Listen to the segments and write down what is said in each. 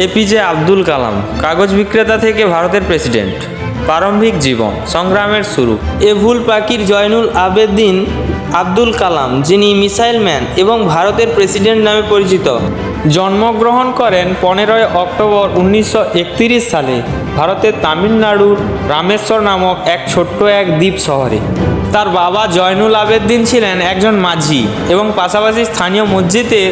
APJ Abdul Kalam, কাগজ বিক্রেতা থেকে ভারতের প্রেসিডেন্ট। প্রারম্ভিক জীবন, সংগ্রামের শুরু। এভুল পাকির জয়নুল আবেদিন আব্দুল কালাম, যিনি মিসাইল ম্যান এবং ভারতের প্রেসিডেন্ট নামে পরিচিত। জন্মগ্রহণ করেন পনেরোই অক্টোবর উনিশশো সালে। ভারতের তামিলনাড়ুর রামেশ্বর নামক এক ছোট্ট এক দ্বীপ শহরে। তার বাবা জয়নুল আবেদ্দিন ছিলেন একজন মাঝি এবং পাশাপাশি স্থানীয় মসজিদের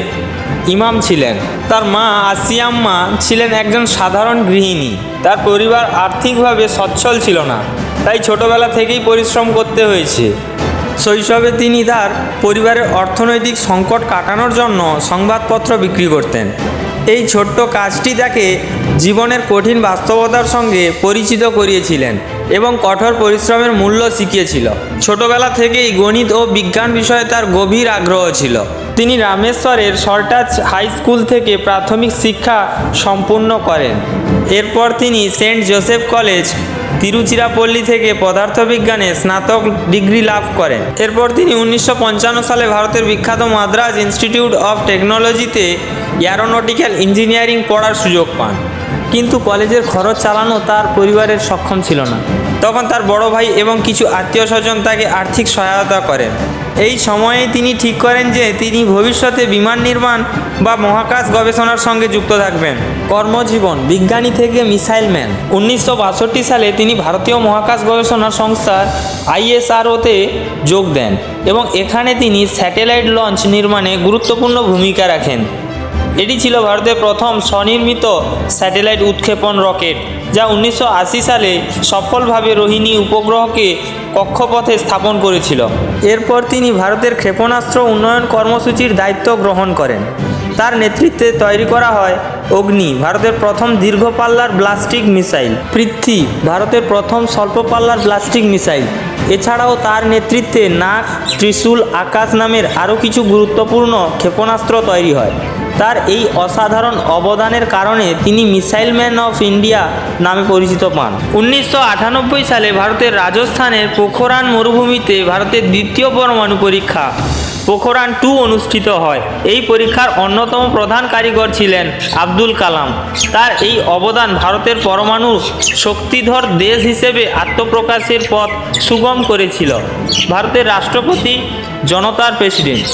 ইমাম ছিলেন। তার মা আসিয়াম্মা ছিলেন একজন সাধারণ গৃহিণী। তার পরিবার আর্থিকভাবে সচ্ছল ছিল না, তাই ছোটবেলা থেকেই পরিশ্রম করতে হয়েছে। শৈশবে তিনি তার পরিবারের অর্থনৈতিক সংকট কাটানোর জন্য সংবাদপত্র বিক্রি করতেন। এই ছোট্ট কাজটি তাকে জীবনের কঠিন বাস্তবতার সঙ্গে পরিচিত করিয়েছিলেন এবং কঠোর পরিশ্রমের মূল্য শিখিয়েছিল। ছোটবেলা থেকেই গণিত ও বিজ্ঞান বিষয়ে তার গভীর আগ্রহ ছিল। তিনি রামেশ্বরের সরটাচ হাই স্কুল থেকে প্রাথমিক শিক্ষা সম্পূর্ণ করেন। এরপর তিনি সেন্ট জোসেফ কলেজ তিরুচিরাপল্লী থেকে পদার্থবিজ্ঞানে স্নাতক ডিগ্রি লাভ করেন। এরপর তিনি উনিশশো পঞ্চান্ন সালে ভারতের বিখ্যাত মাদ্রাজ ইনস্টিটিউট অফ টেকনোলজিতে অ্যারোনটিক্যাল ইঞ্জিনিয়ারিং পড়ার সুযোগ পান। কিন্তু কলেজের খরচ চালানো তার পরিবারের সক্ষম ছিল না। তখন তার বড় ভাই এবং কিছু আত্মীয় স্বজন তাকে আর্থিক সহায়তা করেন। এই সময়ে তিনি ঠিক করেন যে তিনি ভবিষ্যতে বিমান নির্মাণ বা মহাকাশ গবেষণার সঙ্গে যুক্ত থাকবেন। কর্মজীবন, বিজ্ঞানী থেকে মিসাইল ম্যান। উনিশশো বাষট্টি সালে তিনি ভারতীয় মহাকাশ গবেষণা সংস্থার আইএসআরওতে যোগ দেন এবং এখানে তিনি স্যাটেলাইট লঞ্চ নির্মাণে গুরুত্বপূর্ণ ভূমিকা রাখেন। এটি ছিল ভারতের প্রথম স্বনির্মিত স্যাটেলাইট উৎক্ষেপণ রকেট, যা উনিশশো আশি সালে সফলভাবে রোহিণী উপগ্রহকে কক্ষপথে স্থাপন করেছিল। এরপর তিনি ভারতের ক্ষেপণাস্ত্র উন্নয়ন কর্মসূচির দায়িত্ব গ্রহণ করেন। তার নেতৃত্বে তৈরি করা হয় অগ্নি, ভারতের প্রথম দীর্ঘ পাল্লার ব্লাস্টিক মিসাইল। পৃথ্বী, ভারতের প্রথম স্বল্প পাল্লার ব্লাস্টিক মিসাইল। এছাড়াও তার নেতৃত্বে নাক ত্রিশূল আকাশ নামের আরও কিছু গুরুত্বপূর্ণ ক্ষেপণাস্ত্র তৈরি হয়। তার এই অসাধারণ অবদানের কারণে তিনি মিসাইল ম্যান অফ ইন্ডিয়া নামে পরিচিত পান। উনিশশো আটানব্বই সালে ভারতের রাজস্থানের পোখরান মরুভূমিতে ভারতের দ্বিতীয় পরমাণু পরীক্ষা, পোখরান টু অনুষ্ঠিত হয়। এই পরীক্ষার অন্যতম প্রধান কারিগর ছিলেন আব্দুল কালাম। তার এই অবদান ভারতের পরমাণু শক্তিধর দেশ হিসেবে আত্মপ্রকাশের পথ সুগম করেছিল। ভারতের রাষ্ট্রপতি, জনতার প্রেসিডেন্ট।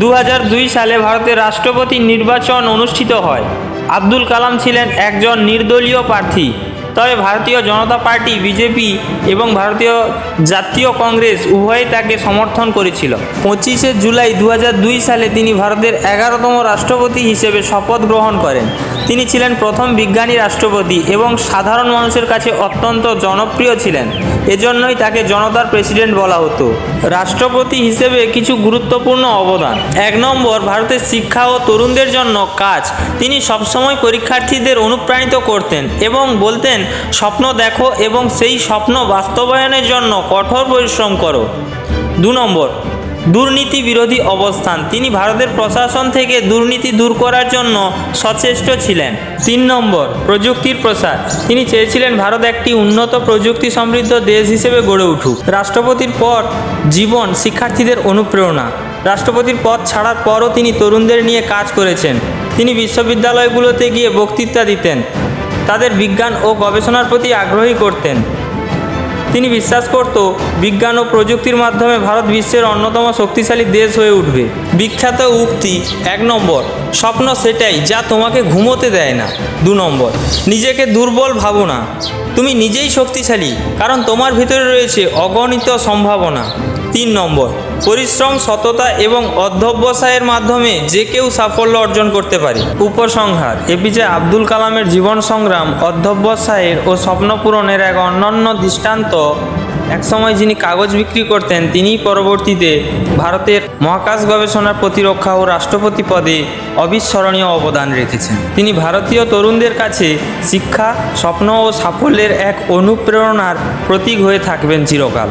দু হাজার দুই সালে ভারতের রাষ্ট্রপতি নির্বাচন অনুষ্ঠিত হয়। আব্দুল কালাম ছিলেন একজন নির্দলীয় প্রার্থী। তবে ভারতীয় জনতা পার্টি, বিজেপি এবং ভারতীয় জাতীয় কংগ্রেস উভয়ই তাকে সমর্থন করেছিল। পঁচিশে জুলাই দু হাজার দুই সালে তিনি ভারতের এগারোতম রাষ্ট্রপতি হিসেবে শপথ গ্রহণ করেন। তিনি ছিলেন প্রথম বিজ্ঞানী রাষ্ট্রপতি এবং সাধারণ মানুষের কাছে অত্যন্ত জনপ্রিয় ছিলেন। এজন্যই তাকে জনতার প্রেসিডেন্ট বলা হতো। রাষ্ট্রপতি হিসেবে কিছু গুরুত্বপূর্ণ অবদান। এক নম্বর, ভারতের শিক্ষা ও তরুণদের জন্য কাজ। তিনি সবসময় পরীক্ষার্থীদের অনুপ্রাণিত করতেন এবং বলতেন স্বপ্ন দেখো এবং সেই স্বপ্ন বাস্তবায়নের জন্য কঠোর পরিশ্রম করো। দু নম্বর, দুর্নীতি বিরোধী অবস্থান। তিনি ভারতের প্রশাসন থেকে দুর্নীতি দূর করার জন্য সচেষ্ট ছিলেন। তিন নম্বর, প্রযুক্তির প্রসার। তিনি চেয়েছিলেন ভারত একটি উন্নত প্রযুক্তি সমৃদ্ধ দেশ হিসেবে গড়ে উঠুক। রাষ্ট্রপতির পর জীবন, শিক্ষার্থীদের অনুপ্রেরণা। রাষ্ট্রপতির পদ ছাড়ার পরও তিনি তরুণদের নিয়ে কাজ করেছেন। তিনি বিশ্ববিদ্যালয়গুলোতে গিয়ে বক্তৃতা দিতেন। তাদের বিজ্ঞান ও গবেষণার প্রতি আগ্রহী করতেন। তিনি বিশ্বাস করত, বিজ্ঞান ও প্রযুক্তির মাধ্যমে ভারত বিশ্বের অন্যতম শক্তিশালী দেশ হয়ে উঠবে। বিখ্যাত উক্তি এক নম্বর, স্বপ্ন সেটাই যা তোমাকে ঘুমোতে দেয় না। দু নম্বর, নিজেকে দুর্বল ভাবো না। তুমি নিজেই শক্তিশালী, কারণ তোমার ভিতরে রয়েছে অগণিত সম্ভাবনা। তিন নম্বর পরিশ্রম, সততা এবং অধ্যবসায়ের মাধ্যমে যে কেউ সাফল্য অর্জন করতে পারে। উপসংহার, এপিজে আব্দুল কালামের জীবন সংগ্রাম, অধ্যবসায়ের ও স্বপ্ন পূরণের এক অনন্য দৃষ্টান্ত। একসময় যিনি কাগজ বিক্রি করতেন, তিনিই পরবর্তীতে ভারতের মহাকাশ গবেষণার প্রতিরক্ষা ও রাষ্ট্রপতি পদে অবিস্মরণীয় অবদান রেখেছেন। তিনি ভারতীয় তরুণদের কাছে শিক্ষা, স্বপ্ন ও সাফল্যের এক অনুপ্রেরণার প্রতীক হয়ে থাকবেন চিরকাল।